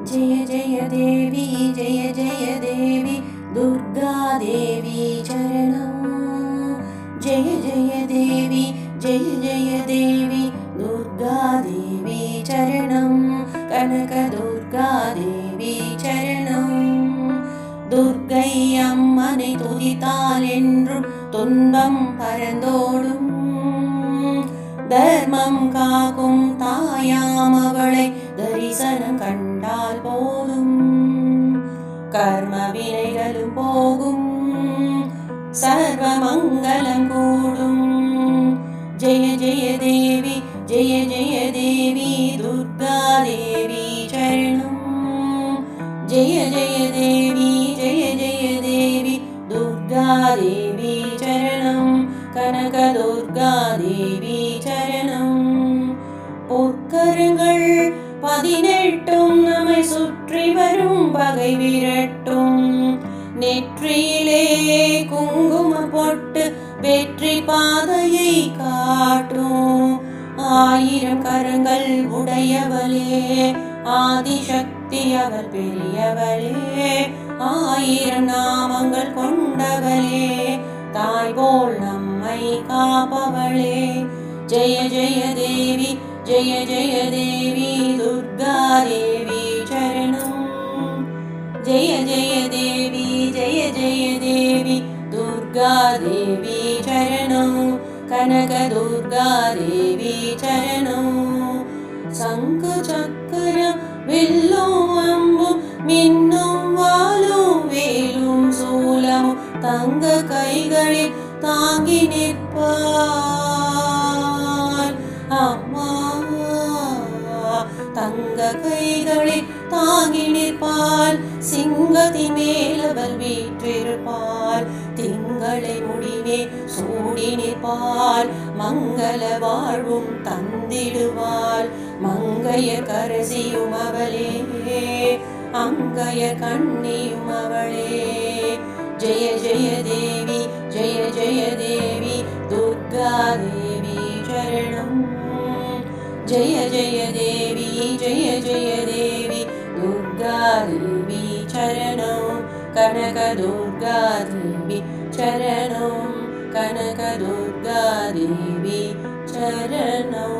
जय जय देवी जय जय देवी दुर्गादेवी चरणं जय जय देवी जय जय देवी दुर्गादेवी चरणं कनकदुर्गादेवी चरणं துர்கை அம்மனை துதித்தால் என்றும் துன்பம் பரந்தோடும் தர்மம் காக்கும் தாயாம் அவளை தரிசனம் கண்டால் போதும் கர்ம வினைகளும் போகும் சர்வ மங்களம் கூடும் ஜெய ஜெய தேவி ஜெய ஜெய தேவி துர்கா தேவி சரணம் ஜெய ஜெய தேவி ஜெய ஜெய தேவி துர்கா சுற்றி பகை விரட்டும். நெற்றியிலே குங்கும பொட்டு வெற்றி பாதையை காட்டும் ஆயிரம் கரங்கள் உடையவளே ஆதிசக்தி அவள் பெரியவளே ஆயிரம் நாமங்கள் கொண்டவளே தாய் போல் நம்மை காப்பவளே. ஜெய ஜெய தேவி ஜெய ஜெய தேவி துர்கா தேவி. ஜெய ஜெய தேவி ஜெய ஜெய தேவி துர்கா தேவி சரணம். கனக துர்கா தேவி சரணம். சங்கு சக்கரம் வில்லும் அம்பும் மின்னும் வாலும் வேலும் சூலமும் தங்க கைகளில் தாங்கி நிற்பார். தங்க கைகளில் தாங்கி நிற்பாள். சிங்கதி மேலவள் வீற்றிருப்பாள். திங்களை முடிவே சூடி நிற்பாள். மங்கள வாழ்வும் தந்திடுவாள். மங்கைய கரசியும் அவளே. அங்கைய கண்ணியும் அவளே. ஜெய ஜெய தேவி ஜெய ஜெய தேவி துர்கா தேவி சரணம். ஜெய ஜெய தேவி कनकरुगारिवि चरणौ कनकरुगारिवि चरणौ।